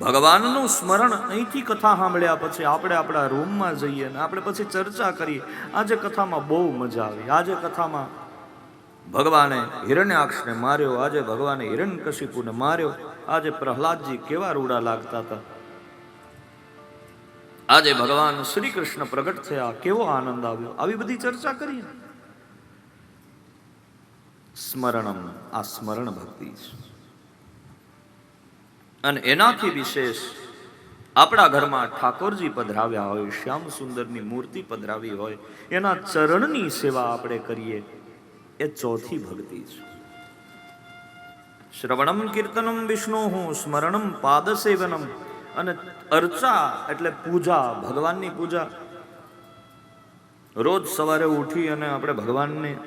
ભગવાનનું સ્મરણ અહીંથી કથા સાંભળ્યા પછી આપણે આપણા રૂમમાં જઈએ ને આપણે પછી ચર્ચા કરીએ. આજે કથામાં બહુ મજા આવી. આજે કથામાં ભગવાને હિરણ્યાક્ષને માર્યો, આજે ભગવાને હિરણ્યકશિપુને માર્યો, આજે પ્રહલાદજી કેવા રૂડા લાગતા હતા. આજે ભગવાન શ્રી કૃષ્ણ પ્રગટ થયા, કેવો આનંદ આવ્યો. આવી બધી ચર્ચા કરીએ. સ્મરણમ, આ સ્મરણ ભક્તિ છે. અને એનાથી વિશેષ આપણા ઘરમાં ઠાકોરજી પધરાવ્યા હોય, શ્યામ સુંદરની મૂર્તિ પધરાવી હોય, એના ચરણની સેવા આપણે કરીએ, એ ચોથી ભક્તિ છે. શ્રવણમ કીર્તનમ વિષ્ણુ હું સ્મરણમ પાદસેવનમ અને અર્ચા એટલે પૂજા, ભગવાનની પૂજા. રોજ સવારે ઉઠી અને આપણે ભગવાનને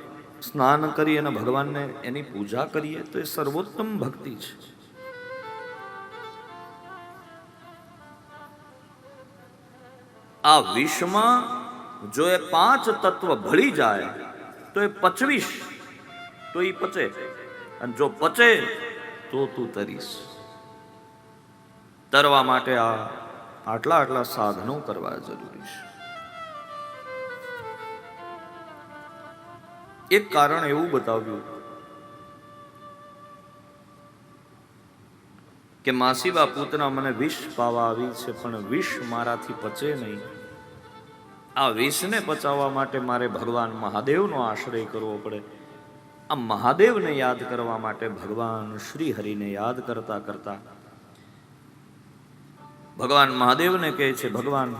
સ્નાન કરી અને ભગવાનને એની પૂજા કરીએ તો એ સર્વોત્તમ ભક્તિ છે. આ વિષમાં જો એ પાંચ તત્વ ભળી જાય, તો એ પચવીશ તો એ પચે. અને જો પચે, તો તું તરીશ તરવા માટે આ આટલા આટલા સાધનો કરવા જરૂરી છે. એક કારણ એવું બતાવ્યું. કે માસીબા પૂતના મને વિષ પાવા આવી છે, પણ વિષ મારાથી પચે નહીં. આ વિષને પચાવવા માટે મારે ભગવાન મહાદેવનો આશ્રય કરવો પડે. આ મહાદેવને યાદ કરવા માટે ભગવાન શ્રી હરિને યાદ કરતા કરતા ભગવાન મહાદેવને કહે છે, ભગવાન,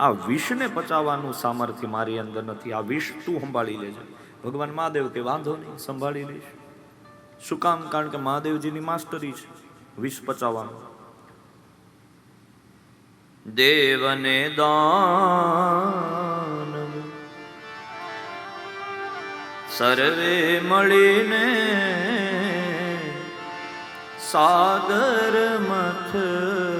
આ વિષને પચાવવાનું સામર્થ્ય મારી અંદર નથી. આ વિષ તું સંભાળી લેજે. ભગવાન મહાદેવ કે વાંધો નહીં, સંભાળી લઈશ. શું કામ? કારણ કે મહાદેવજીની માસ્ટરી છે. વિષ પચાવવાનું દેવને દાન. સર્વે મળીને સાગર મથવાને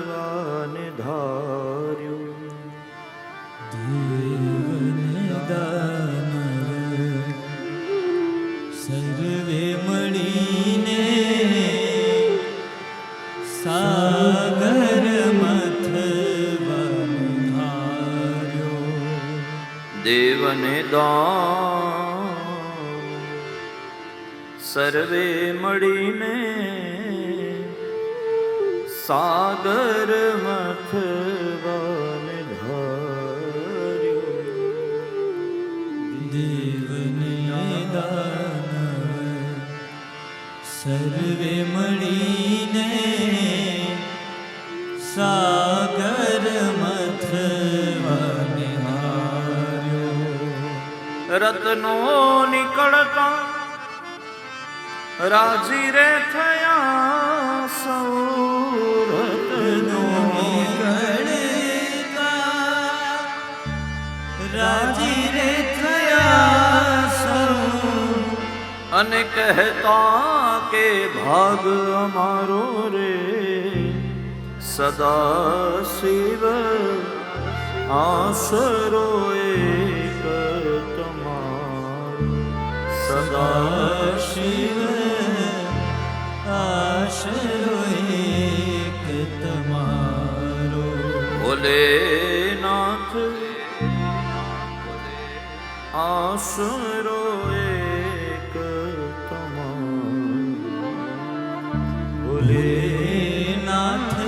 સર્વે મળીને સાગર મથવાને ધાર્યું દેવને દાનવ સર્વે મળીને સાગર મથવાને હાર્યો રત્નો નીકળતા રાજી રે થયા સૌ રત્નો રાજી રે થયા સૌ અને કહેતા કે ભાગ અમારો રે સદા શિવ આસરો એક તમારો સદા શિવ આશરો એક તમારો ભોલેનાથ આશરો એક તમારો ભોલેનાથ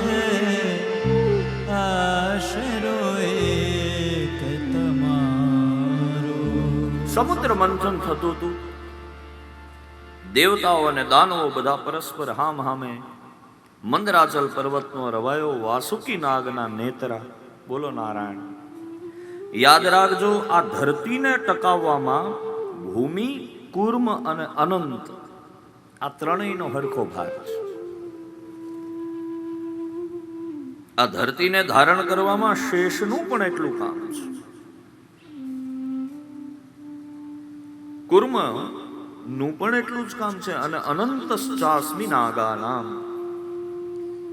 આશરો એક તમારો સમુદ્ર મંથન થતું હતું દેવતાઓ અને દાનવો બધા પરસ્પર હામ હામે મંદરાચલ પર્વતનો રવાયો વાસુકી નાગના નેતરા. બોલો નારાયણ. યાદ રાખજો, આ ધરતીને ટકાવવામાં ભૂમિ, કુર્મ અને અનંત આ ત્રણેયનો હરખો ભાગ છે. આ ધરતીને ધારણ કરવામાં શેષનું પણ એટલું કામ છે. કુર્મ નું પણ એટલું જ કામ છે અને અનંત ચાસમી નાગા નામ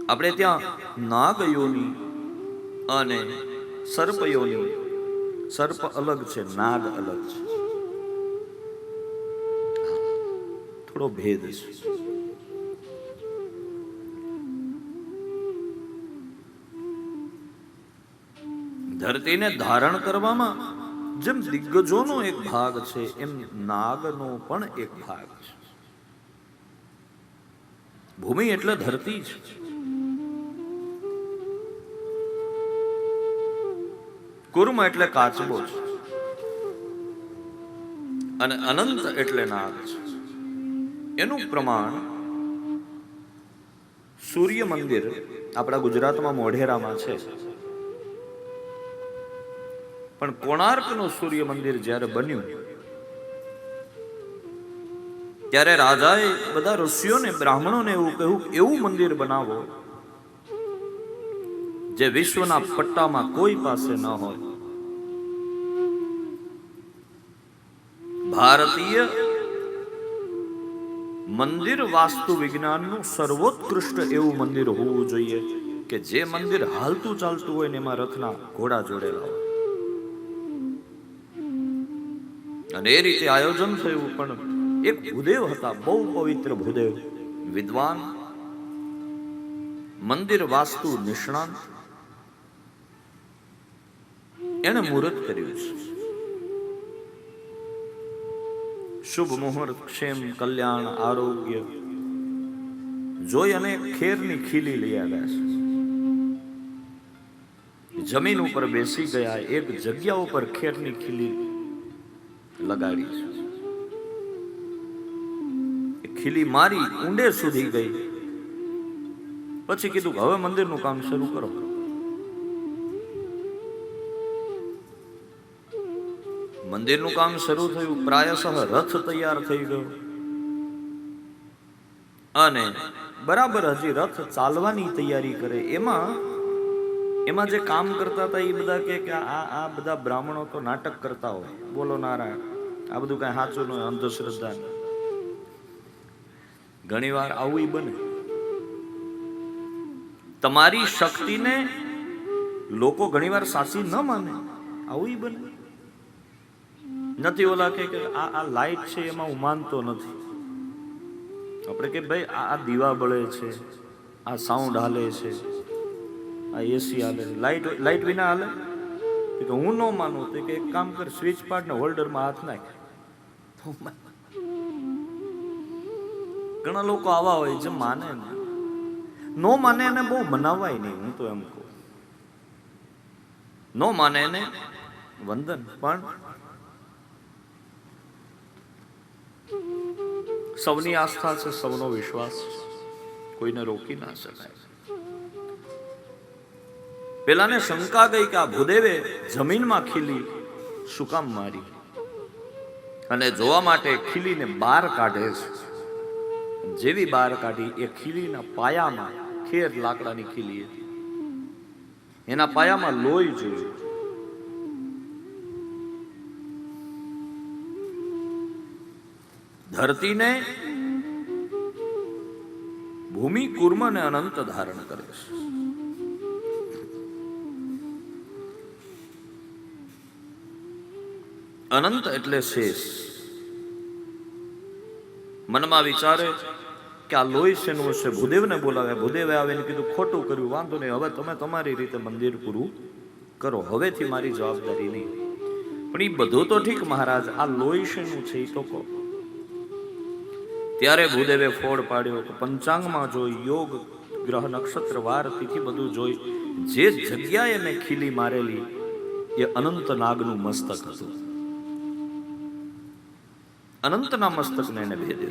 આપણે ત્યાં નાગયોની અને સર્પયોની. સર્પ અલગ છે, નાગ અલગ છે. થોડો ભેદ છે ધરતીને ધારણ કરવામાં જેમ દિગ્ગજોનો એક ભાગ છે, એમ નાગનો પણ એક ભાગ છે. ભૂમિ એટલે ધરતી છે કુર્મ એટલે કાચબો છે અને અનંત એટલે નાગ છે એનું પ્રમાણ સૂર્ય મંદિર આપણા ગુજરાતમાં મોઢેરામાં છે. પણ કોણાર્કનું સૂર્ય મંદિર જ્યારે બન્યું, ત્યારે રાજાએ બધા ઋષિઓને, બ્રાહ્મણોને એવું કહ્યું, એવું મંદિર બનાવો જે વિશ્વના પટ્ટામાં કોઈ પાસે ન હોય. ભારતીય મંદિર વાસ્તુ વિજ્ઞાનનું સર્વોત્કૃષ્ટ એવું મંદિર હોવું જોઈએ કે જે મંદિર હાલતું ચાલતું હોય ને એમાં રથના ઘોડા જોડેલા હોય. અને એ રીતે આયોજન થયું પણ એક ભૂદેવ હતા, બહુ પવિત્ર ભૂદેવ. વિદ્વાન, મંદિર વાસ્તુ નિષ્ણાંત. એને મુહૂર્ત કર્યું છે. શુભ મુહૂર્ત, ક્ષેમ, કલ્યાણ, આરોગ્ય. જોઈ અને ખેરની ખીલી લઈ આવ્યા છે. જમીન ઉપર બેસી ગયા, એક જગ્યા ઉપર ખેરની ખીલી લગાડી એ ખીલી મારી ઊંડે સુધી ગઈ. પછી કીધું હવે મંદિરનું કામ શરૂ કરો. મંદિરનું કામ શરૂ થયું, પ્રાયશ રથ તૈયાર થઈ ગયો. અને બરાબર હજી રથ ચાલવાની તૈયારી કરે. એમાં એમાં જે કામ કરતા હતા એ બધા કે આ આ બધા બ્રાહ્મણો તો નાટક કરતા હોય. બોલો નારાયણ. આ બધું કઈ સાચું ન હોય, અંધશ્રદ્ધા ઘણી વાર આવું બને. તમારી શક્તિને લોકો ઘણીવાર સાચી ન માને. આવું બને. નથી ઓલા કે આ આ લાઈટ છે એમાં હું માનતો નથી. આપણે કે ભાઈ આ દીવા બળે છે, આ સાઉન્ડ હાલે છે. આ એસી હાલે લાઇટ લાઈટ વિના હાલે? કે હું ન માનું તો કે એક કામ કર, સ્વિચ પાર્ટ ને હોલ્ડરમાં હાથ નાખ. ઘણા લોકો આવા હોય જે માને ને. નો માને એને બહુ મનાવાય નહીં, હું તો એમ કહું. નો માને એને વંદન, પણ સૌની આસ્થા છે, સૌનો વિશ્વાસ કોઈને રોકી ના શકાય. પેલાને શંકા ગઈ કે આ ભૂદેવે જમીનમાં ખીલી શું કામ મારી? અને જોવા માટે ખીલીને બહાર કાઢે છે. જેવી બહાર કાઢી એ ખીલીના પાયામાં ખેર લાકડાની ખીલી હતી. એના પાયામાં લોહી જોયું. ધરતીને ભૂમિ કુર્મને અનંત ધારણ કરે છે. અનંત એટલે શેષ. મનમાં વિચારે કે આ લોહી શેનું હશે? ભૂદેવને બોલાવે, ભૂદેવે આવીને કીધું, ખોટું કર્યું, વાંધો નહીં, હવે તમે તમારી રીતે મંદિર પૂરું કરો. હવેથી મારી જવાબદારી નહીં. પણ એ બધું તો ઠીક, મહારાજ, આ લોહી શેનું છે એ તો કહો. ત્યારે ભૂદેવે ફોડ પાડ્યો કે પંચાંગમાં જોઈ, યોગ, ગ્રહ, નક્ષત્ર, વાર, તિથિ બધું જોઈ, જે જગ્યાએ મેં ખીલી મારેલી એ અનંત નાગનું મસ્તક હતું. ಅನಂತ ನಾಮಸ್ತಕ ನೆನಪಿದೆ